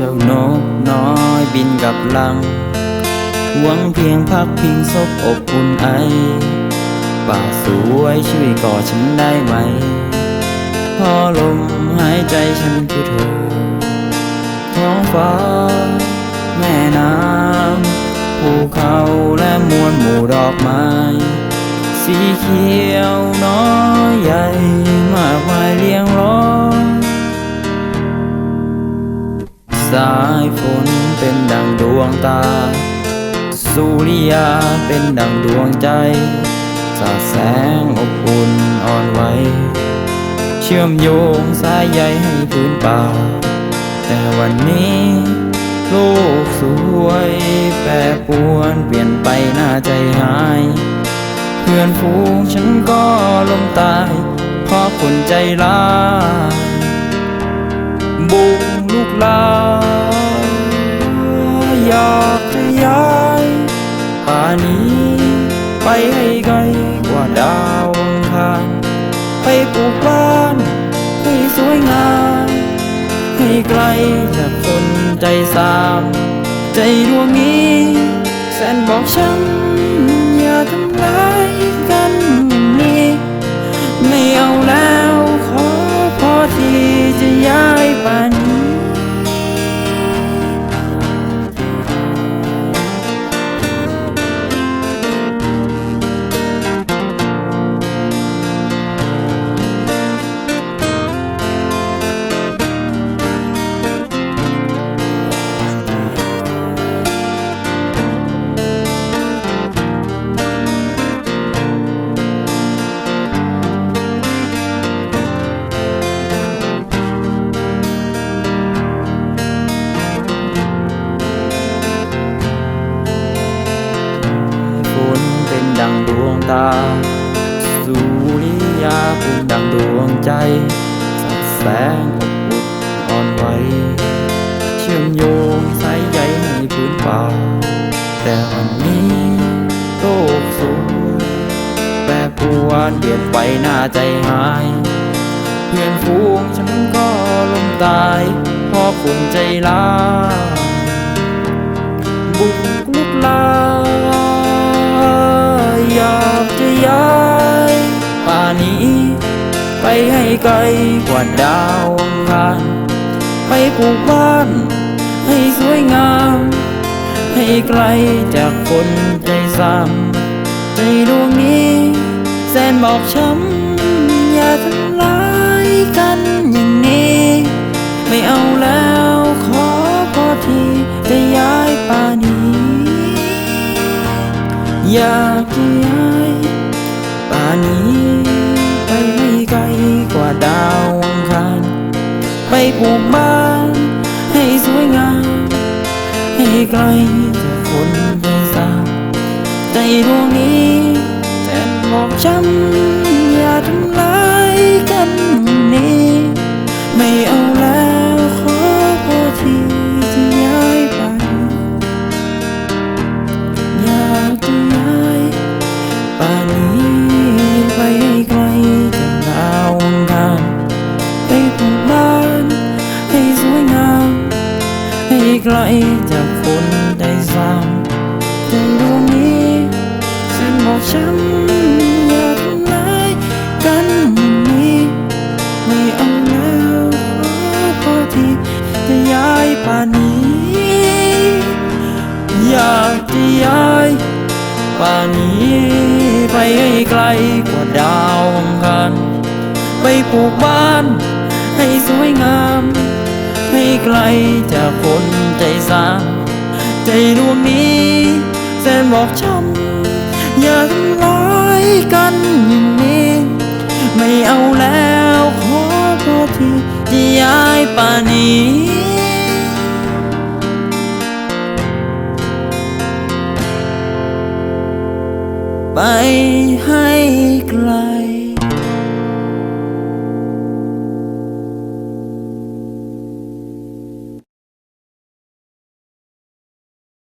จ้านกน้อยบินกับลัง หวังเพียงพักพิงศพอบอุ่นไอ ป่าสวยช่วยกอดฉันได้ไหม พอลมหายใจฉันคือเธอ ท้องฟ้า แม่น้ำภูเขาและมวลหมู่ดอกไม้ สีเขียวน้อยใหญ่มากมายเรียง สายฝนเป็นดังดวงตา สุริยาเป็นดังดวงใจ สาดแสงอบอุ่นอ่อนไหว เชื่อมโยงสายใยให้พื้นป่า แต่วันนี้โลกสวยแปรปวนเปลี่ยนไปหน้าใจหาย เพื่อนฝูงฉันก็ล้มตายเพราะคนใจร้ายบุกลุกลา ปปลูกบ้านให้สวยงามให้ไกลจากคนใจสาม ใจดวงนี้แสนบอกฉัน ตา สุริยาเป็นดังดวงใจสาดแสงอบอุ่นอ่อนไหวเชื่อมโยงสายใยให้พื้นป่า แต่วันนี้โลกสวยแปรปรวนเปลี่ยนไปหน้าใจหาย เพื่อนฝูงฉันก็ล้มตายเพราะคนใจร้ายบุกลุกลา ให้ไกลกว่าดาวอังคารไปปลูกบ้าน ให้สวยงาม ให้ไกลจากคนใจซ้ำใจดวงนี้ แสนบอบช้ำอย่าทำร้ายกันอย่างนี้ ไม่เอาแล้วขอพอทีจะย้ายป่านี้อยากจะย้าย ดาวอังคารไปปลูกบ้านให้สวยงามให้ไกล ใจดวงนี้ฉันบอกฉันอย่าทำร้ายกันอย่างนี้ไม่เอาแล้วขอพอทีจะย้ายป่านนี้ อยากจะย้ายป่านนี้ไปให้ไกลกว่าดาวอังคารไปปลูกบ้านให้สวยงามให้ไกลจากคนใจสาใจดวงนี้ บอกช้ำอย่าทำร้ายกันอย่างนี้ ไม่เอาแล้วขอพอทีจะย้ายป่านี้ไป